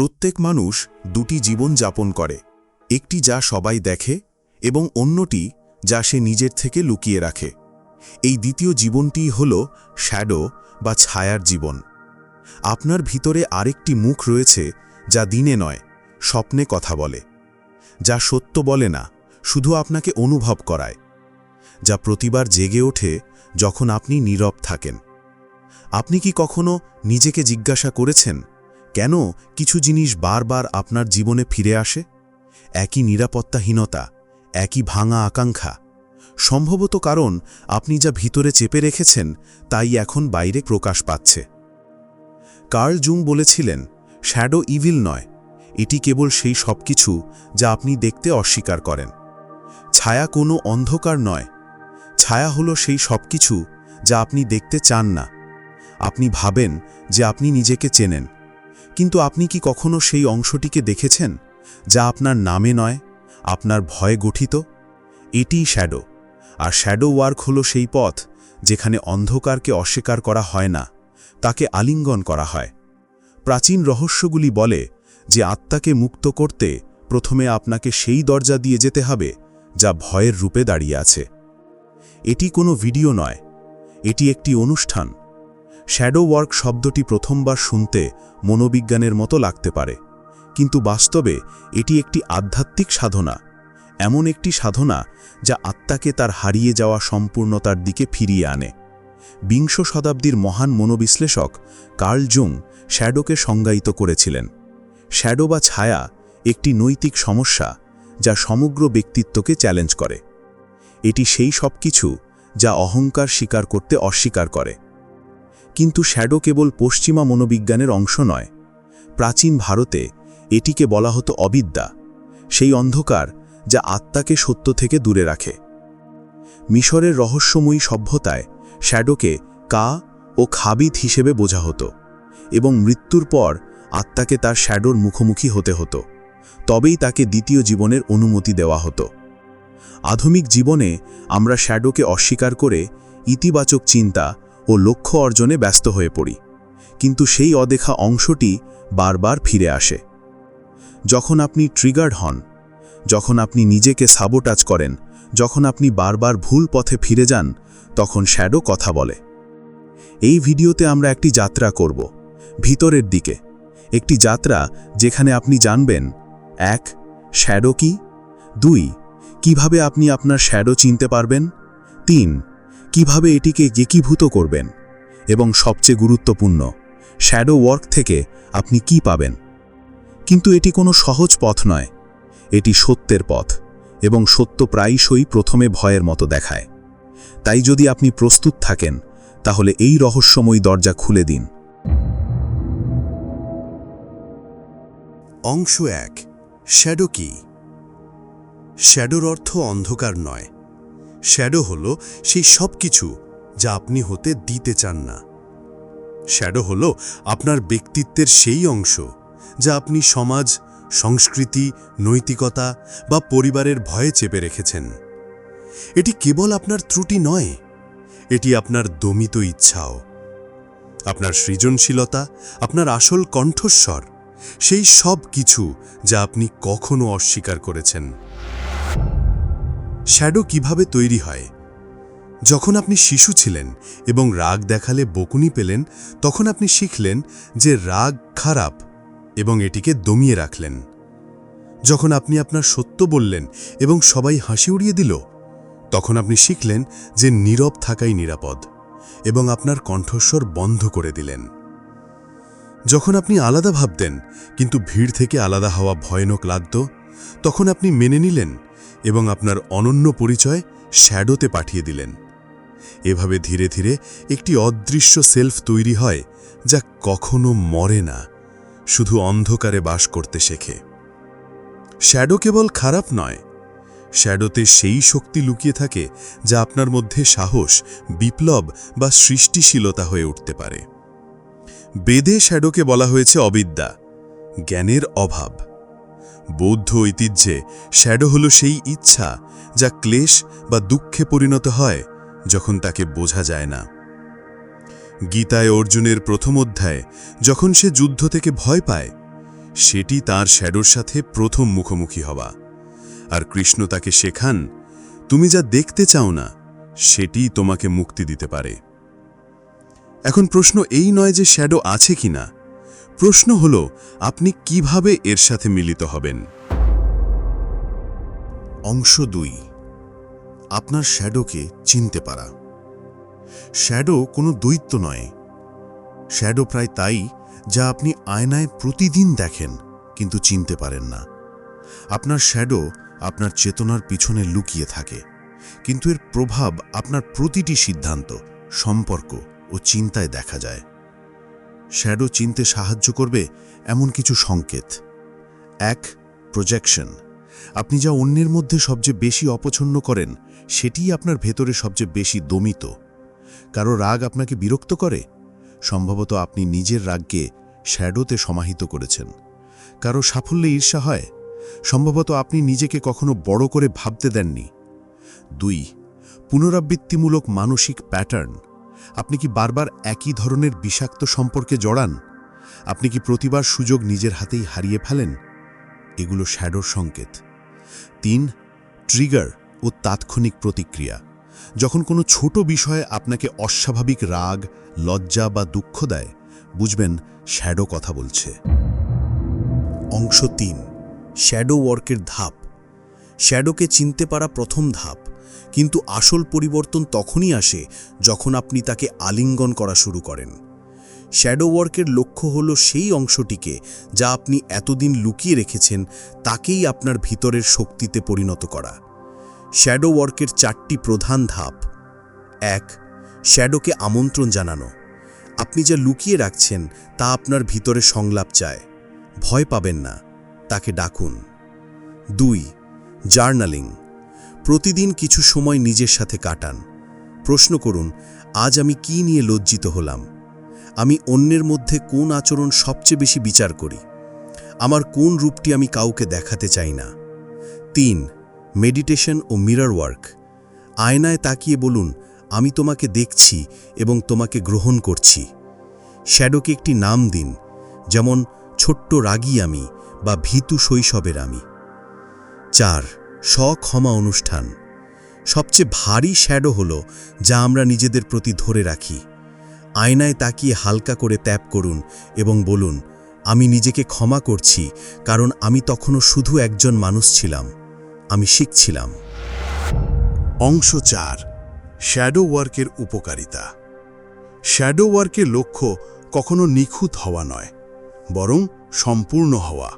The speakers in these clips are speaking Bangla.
প্রত্যেক মানুষ দুটি জীবন যাপন করে, একটি যা সবাই দেখে এবং অন্যটি যা সে নিজের থেকে লুকিয়ে রাখে। এই দ্বিতীয় জীবনটি হল শ্যাডো বা ছায়ার জীবন। আপনার ভিতরে আরেকটি মুখ রয়েছে যা দিনে নয়, স্বপ্নে কথা বলে, যা সত্য বলে না, শুধু আপনাকে অনুভব করায়, যা প্রতিবার জেগে ওঠে যখন আপনি নীরব থাকেন। আপনি কি কখনো নিজেকে জিজ্ঞাসা করেছেন? কেন কিছু জিনিস বারবার আপনার জীবনে ফিরে আসে? একই নিরাপত্তাহীনতা, একই ভাঙা আকাঙ্ক্ষা। সম্ভবত কারণ আপনি যা ভিতরে চেপে রেখেছেন, তাই এখন বাইরে প্রকাশ পাচ্ছে। কার্ল জুং বলেছিলেন, শ্যাডো ইভিল নয়। এটি কেবল সেই সব কিছু যা আপনি দেখতে অস্বীকার করেন। ছায়া কোনো অন্ধকার নয়। ছায়া হলো সেই সব কিছু যা আপনি দেখতে চান না। আপনি ভাবেন যে আপনি নিজেকে চেনেন। কিন্তু আপনি কি কখনো সেই অংশটিকে দেখেছেন, যা আপনার নামে নয়, আপনার ভয়ে গঠিত? এটিই শ্যাডো, আর শ্যাডো ওয়ার্ক হলো সেই পথ যেখানে অন্ধকারকে অস্বীকার করা হয় না, তাকে আলিঙ্গন করা হয়। প্রাচীন রহস্যগুলি বলে যে আত্মাকে মুক্ত করতে প্রথমে আপনাকে সেই দরজা দিয়ে যেতে হবে, যা ভয়ের রূপে দাঁড়িয়ে আছে। এটি কোনো ভিডিও নয়, এটি একটি অনুষ্ঠান। শ্যাডো ওয়ার্ক শব্দটি প্রথমবার শুনতে মনোবিজ্ঞানের মতো লাগতে পারে। কিন্তু বাস্তবে এটি একটি আধ্যাত্মিক সাধনা, এমন একটি সাধনা যা আত্মাকে তার হারিয়ে যাওয়া সম্পূর্ণতার দিকে ফিরিয়ে আনে। বিংশ শতাব্দীর মহান মনোবিশ্লেষক কার্ল জুং শ্যাডোকে সংজ্ঞায়িত করেছিলেন। শ্যাডো বা ছায়া একটি নৈতিক সমস্যা যা সমগ্র ব্যক্তিত্বকে চ্যালেঞ্জ করে। এটি সেই সব কিছু যা অহংকার স্বীকার করতে অস্বীকার করে। কিন্তু শ্যাডো কেবল পশ্চিমা মনোবিজ্ঞানের অংশ নয়। প্রাচীন ভারতে এটিকে বলা হতো অবিদ্যা, সেই অন্ধকার যা আত্মাকে সত্য থেকে দূরে রাখে। মিশরের রহস্যময়ী সভ্যতায় শ্যাডোকে কা ও খাবিদ হিসেবে বোঝা হতো এবং মৃত্যুর পর আত্মাকে তার শ্যাডোর মুখোমুখি হতে হতো, তবেই তাকে দ্বিতীয় জীবনের অনুমতি দেওয়া হতো। আধুনিক জীবনে আমরা শ্যাডোকে অস্বীকার করে ইতিবাচক চিন্তা ও লক্ষ্য অর্জনে ব্যস্ত হয়ে পড়ি, কিন্তু সেই অদেখা অংশটি বারবার ফিরে আসে। যখন আপনি ট্রিগার্ড হন, যখন আপনি নিজেকে সাবোটাচ করেন, যখন আপনি বারবার ভুল পথে ফিরে যান, তখন শ্যাডো কথা বলে। এই ভিডিওতে আমরা একটি যাত্রা করব, ভিতরের দিকে। একটি যাত্রা যেখানে আপনি জানবেন, এক, শ্যাডো কি? দুই, কীভাবে আপনি আপনার শ্যাডো চিনতে পারবেন? তিন কীভাবে এটিকে একীভূত করবেন? এবং সবচেয়ে গুরুত্বপূর্ণ শ্যাডো ওয়ার্ক থেকে আপনি কি পাবেন? কিন্তু এটি কোনো সহজ পথ নয়। এটি সত্যের পথ, এবং সত্য প্রায়শই প্রথমে ভয়ের মতো দেখায়। তাই যদি আপনি প্রস্তুত থাকেন, তাহলে এই রহস্যময়ী দরজা খুলে দিন। অংশ এক শ্যাডো কি? শ্যাডোর অর্থ অন্ধকার নয়। শ্যাডো হল সেই সব কিছু যা আপনি হতে দিতে চান না। শ্যাডো হল আপনার ব্যক্তিত্বের সেই অংশ যা আপনি সমাজ, সংস্কৃতি, নৈতিকতা বা পরিবারের ভয়ে চেপে রেখেছেন। এটি কেবল আপনার ত্রুটি নয়, এটি আপনার দমিত ইচ্ছাও। আপনার সৃজনশীলতা, আপনার আসল কণ্ঠস্বর, সেই সব কিছু যা আপনি কখনো অস্বীকার করেছেন। শ্যাডো কীভাবে তৈরি হয়? যখন আপনি শিশু ছিলেন এবং রাগ দেখালে বকুনি পেলেন, তখন আপনি শিখলেন যে রাগ খারাপ এবং এটিকে দমিয়ে রাখলেন। যখন আপনি আপনার সত্য বললেন এবং সবাই হাসি উড়িয়ে দিল, তখন আপনি শিখলেন যে নীরব থাকাই নিরাপদ এবং আপনার কণ্ঠস্বর বন্ধ করে দিলেন। যখন আপনি আলাদা ভাবতেন, কিন্তু ভিড় থেকে আলাদা হওয়া ভয়ানক লাগত, তখন আপনি মেনে নিলেন এবং আপনার অনন্য পরিচয় শ্যাডোতে পাঠিয়ে দিলেন। এভাবে ধীরে ধীরে একটি অদৃশ্য সেলফ তৈরি হয় যা কখনো মরে না, শুধু অন্ধকারে বাস করতে শেখে। শ্যাডো কেবল খারাপ নয়, শ্যাডোতে সেই শক্তি লুকিয়ে থাকে যা আপনার মধ্যে সাহস, বিপ্লব বা সৃষ্টিশীলতা হয়ে উঠতে পারে। বেদে শ্যাডোকে বলা হয়েছে অবিদ্যা, জ্ঞানের অভাব। বৌদ্ধ ঐতিহ্যে শ্যাডো হল সেই ইচ্ছা যা ক্লেশ বা দুঃখে পরিণত হয় যখন তাকে বোঝা যায় না। গীতায় অর্জুনের প্রথম অধ্যায় যখন সে যুদ্ধ থেকে ভয় পায়, সেটি তার শ্যাডোর সাথে প্রথম মুখোমুখি হওয়া। আর কৃষ্ণ তাকে শেখান, তুমি যা দেখতে চাও না সেটি তোমাকে মুক্তি দিতে পারে। এখন প্রশ্ন এই নয় যে শ্যাডো আছে কিনা প্রশ্ন হল, আপনি কীভাবে এর সাথে মিলিত হবেন? অংশ দুই, আপনার শ্যাডোকে চিনতে পারা। শ্যাডো কোনো দৈত্য নয়। শ্যাডো প্রায় তাই যা আপনি আয়নায় প্রতিদিন দেখেন, কিন্তু চিনতে পারেন না। আপনার শ্যাডো আপনার চেতনার পিছনে লুকিয়ে থাকে, কিন্তু এর প্রভাব আপনার প্রতিটি সিদ্ধান্ত, সম্পর্ক ও চিন্তায় দেখা যায়। শ্যাডো চিনতে সাহায্য করবে এমন কিছু সংকেত। এক প্রজেকশন আপনি যা অন্যের মধ্যে সবচেয়ে বেশি অপছন্দ করেন, সেটিই আপনার ভেতরে সবচেয়ে বেশি দমিত। কারও রাগ আপনাকে বিরক্ত করে? সম্ভবত আপনি নিজের রাগকে শ্যাডোতে সমাহিত করেছেন। কারও সাফল্যে ঈর্ষা হয়? সম্ভবত আপনি নিজেকে কখনো বড় করে ভাবতে দেননি। দুই, পুনরাবৃত্তিমূলক মানসিক প্যাটার্ন আপনি কি বারবার একই ধরনের বিষাক্ত সম্পর্কে জড়ান? আপনি কি প্রতিবার সুযোগ নিজের হাতেই হারিয়ে ফেলেন? এগুলো শ্যাডোর সংকেত। তিন, ট্রিগার ও তাৎক্ষণিক প্রতিক্রিয়া। যখন কোনো ছোট বিষয়ে আপনাকে অস্বাভাবিক রাগ, লজ্জা বা দুঃখ দেয়, বুঝবেন শ্যাডো কথা বলছে। অংশ তিন, শ্যাডো ওয়ার্কের ধাপ। শ্যাডোকে চিনতে পারা প্রথম ধাপ। কিন্তু আসল পরিবর্তন তখনই আসে যখন আপনি তাকে আলিঙ্গন করা শুরু করেন। শ্যাডো ওয়ার্কের লক্ষ্য হল সেই অংশটিকে যা আপনি এতদিন লুকিয়ে রেখেছেন তাকেই আপনার ভিতরের শক্তিতে পরিণত করা। শ্যাডো ওয়ার্কের চারটি প্রধান ধাপ। এক, শ্যাডোকে আমন্ত্রণ জানানো। আপনি যা লুকিয়ে রাখছেন তা আপনার ভিতরে সংলাপ চায়। ভয় পাবেন না, তাকে ডাকুন। দুই, জার্নালিং। প্রতিদিন কিছু সময় নিজের সাথে কাটান। প্রশ্ন করুন, আজ আমি কি নিয়ে লজ্জিত হলাম? আমি অন্যের মধ্যে কোন আচরণ সবচেয়ে বেশি বিচার করি? আমার কোন রূপটি আমি কাউকে দেখাতে চাই না? তিন, মেডিটেশন ও মিরর ওয়ার্ক। আয়নায় তাকিয়ে বলুন, আমি তোমাকে দেখছি এবং তোমাকে গ্রহণ করছি। শ্যাডোকে একটি নাম দিন, যেমন, ছোট্ট রাগী আমি বা ভীতু শৈশবের আমি চার স্বক্ষমা অনুষ্ঠান। সবচেয়ে ভারী শ্যাডো হলো, যা আমরা নিজেদের প্রতি ধরে রাখি। আয়নায় তাকিয়ে হালকা করে ত্যাপ করুন এবং বলুন, আমি নিজেকে ক্ষমা করছি, কারণ আমি তখনও শুধু একজন মানুষ ছিলাম। আমি শিখছিলাম। অংশ চার, শ্যাডো ওয়ার্কের উপকারিতা। শ্যাডো ওয়ার্কের লক্ষ্য কখনো নিখুঁত হওয়া নয়, বরং সম্পূর্ণ হওয়া।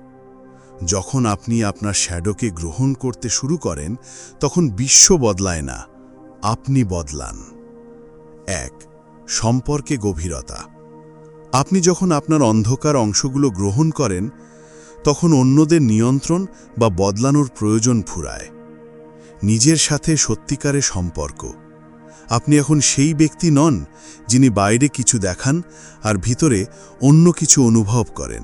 যখন আপনি আপনার শ্যাডোকে গ্রহণ করতে শুরু করেন, তখন বিশ্ব বদলায় না, আপনি বদলান। এক, সম্পর্কে গভীরতা। আপনি যখন আপনার অন্ধকার অংশগুলো গ্রহণ করেন, তখন অন্যদের নিয়ন্ত্রণ বা বদলানোর প্রয়োজন ফুরায়। নিজের সাথে সত্যিকারে সম্পর্ক। আপনি এখন সেই ব্যক্তি নন, যিনি বাইরে কিছু দেখান আর ভিতরে অন্য কিছু অনুভব করেন।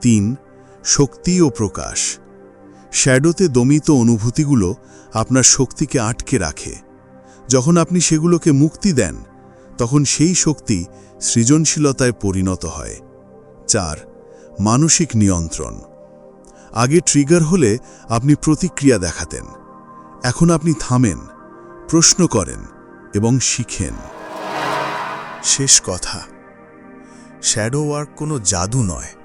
তিন শক্তি ও প্রকাশ। শ্যাডোতে দমিত অনুভূতিগুলো আপনার শক্তিকে আটকে রাখে। যখন আপনি সেগুলোকে মুক্তি দেন, তখন সেই শক্তি সৃজনশীলতায় পরিণত হয়। চার, মানসিক নিয়ন্ত্রণ। আগে ট্রিগার হলে আপনি প্রতিক্রিয়া দেখাতেন। এখন আপনি থামেন, প্রশ্ন করেন এবং শিখেন। শেষ কথা, শ্যাডো ওয়ার্ক কোনো জাদু নয়।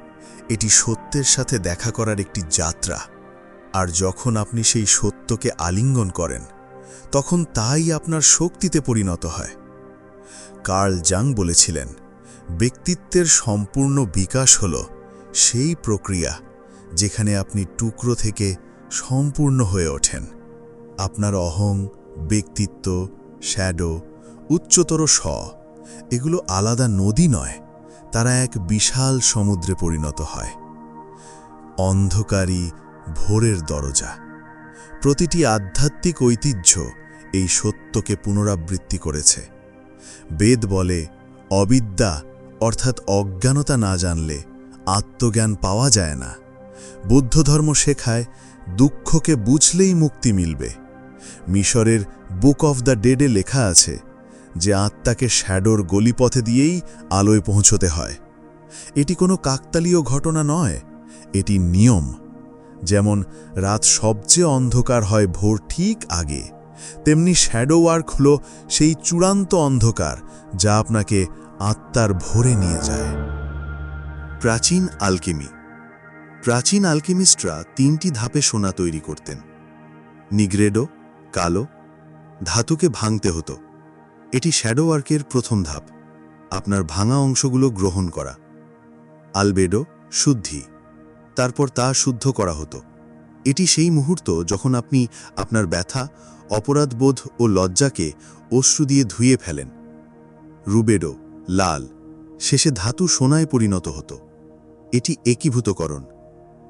এটি সত্যের সাথে দেখা করার একটি যাত্রা। আর যখন আপনি সেই সত্যকে আলিঙ্গন করেন, তখন তাই আপনার শক্তিতে পরিণত হয়। কার্ল জাং বলেছিলেন, ব্যক্তিত্বের সম্পূর্ণ বিকাশ হল সেই প্রক্রিয়া যেখানে আপনি টুকরো থেকে সম্পূর্ণ হয়ে ওঠেন। আপনার অহং, ব্যক্তিত্ব, শ্যাডো, উচ্চতর স এগুলো আলাদা নদী নয় তারা এক বিশাল সমুদ্রে পরিণত হয়। অন্ধকারী ভোরের দরজা। প্রতিটি আধ্যাত্মিক ঐতিহ্য এই সত্যকে পুনরাবৃত্তি করেছে। বেদ বলে, অবিদ্যা, অর্থাৎ অজ্ঞানতা না জানলে আত্মজ্ঞান পাওয়া যায় না। বুদ্ধ ধর্ম শেখায়, দুঃখকে বুঝলেই মুক্তি মিলবে। মিশরের বুক অফ দ্য ডেডে লেখা আছে যে আত্মাকে শ্যাডোর গলিপথে দিয়েই আলোয় পৌঁছতে হয়। এটি কোনো কাকতালীয় ঘটনা নয়, এটি নিয়ম। যেমন, রাত সবচেয়ে অন্ধকার হয় ভোর ঠিক আগে, তেমনি শ্যাডো ওয়ার্ক হল সেই চূড়ান্ত অন্ধকার যা আপনাকে আত্মার ভরে নিয়ে যায়। প্রাচীন আলকেমি। প্রাচীন আলকেমিস্টরা তিনটি ধাপে সোনা তৈরি করতেন। নিগ্রেডো, কালো, ধাতুকে ভাঙতে হতো। এটি শ্যাডো ওয়ার্কের প্রথম ধাপ। আপনার ভাঙা অংশগুলো গ্রহণ করা। আলবেডো শুদ্ধি। তারপর তা শুদ্ধ করা হতো। এটি সেই মুহূর্ত যখন আপনি আপনার ব্যথা, অপরাধবোধ ও লজ্জাকে অশ্রু দিয়ে ধুয়ে ফেলেন। রুবেডো, লাল। শেষে ধাতু সোনায় পরিণত হতো। এটি একীভূতকরণ।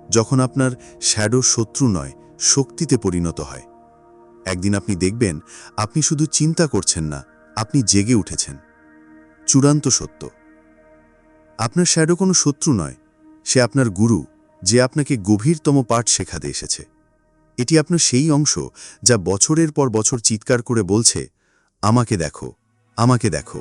যখন আপনার শ্যাডো শত্রু নয়, শক্তিতে পরিণত হয়। একদিন আপনি দেখবেন, আপনি শুধু চিন্তা করছেন না আপনি জেগে উঠেছেন। চূড়ান্ত সত্য। আপনার শ্যাডো কোনো শত্রু নয়, সে আপনার গুরু, যে আপনাকে গভীরতম পাঠ শেখাতে এসেছে। এটি আপনার সেই অংশ, যা বছরের পর বছর চিৎকার করে বলছে, আমাকে দেখো আমাকে দেখো।